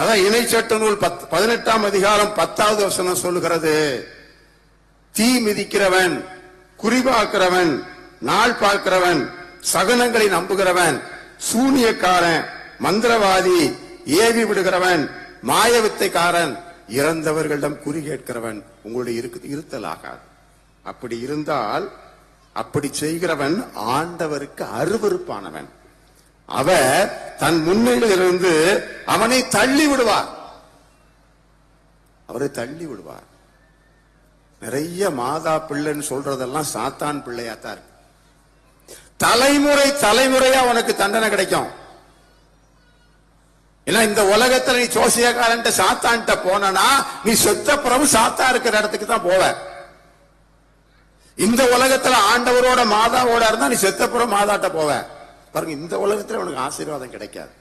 அதான் இணை சட்ட நூல் பத்- பதினெட்டாம் அதிகாரம் பத்தாவது வசனம் சொல்லுகிறது. தீ மிதிக்கிறவன் குறிபாக்கிறவன் நாள் பார்க்கிறவன் சகனங்களை நம்புகிறவன் சூனியக்காரன் மந்திரவாதி ஏவி விடுகிறவன் மாயவித்தைக்காரன் இறந்தவர்களிடம் குறி கேட்கிறவன் உங்களுடைய இருக்கு இருத்தலாகாது அப்படி இருந்தால் அப்படி செய்கிறவன் ஆண்டவருக்கு அருவருப்பானவன். அவ தன் முன்னிலிருந்து அவனை தள்ளி விடுவார். அவரை தள்ளி விடுவார். நிறைய மாதா பிள்ளைன்னு சொல்றதெல்லாம் சாத்தான் பிள்ளையாத்தான் இருக்கு. தலைமுறை தலைமுறையா உனக்கு தண்டனை கிடைக்கும். ஏன்னா இந்த உலகத்துல நீ சோசியக்காரன் சாத்தான்ட்ட போனா நீ செத்த பிறகு சாத்தா இருக்கிற இடத்துக்கு தான் போவ. இந்த உலகத்துல ஆண்டவரோட மாதாவோட இருந்தா நீ செத்த பிறகு மாதாட்ட போவ. பாருங்க இந்த உலகத்துல உனக்கு ஆசீர்வாதம் கிடைக்காது.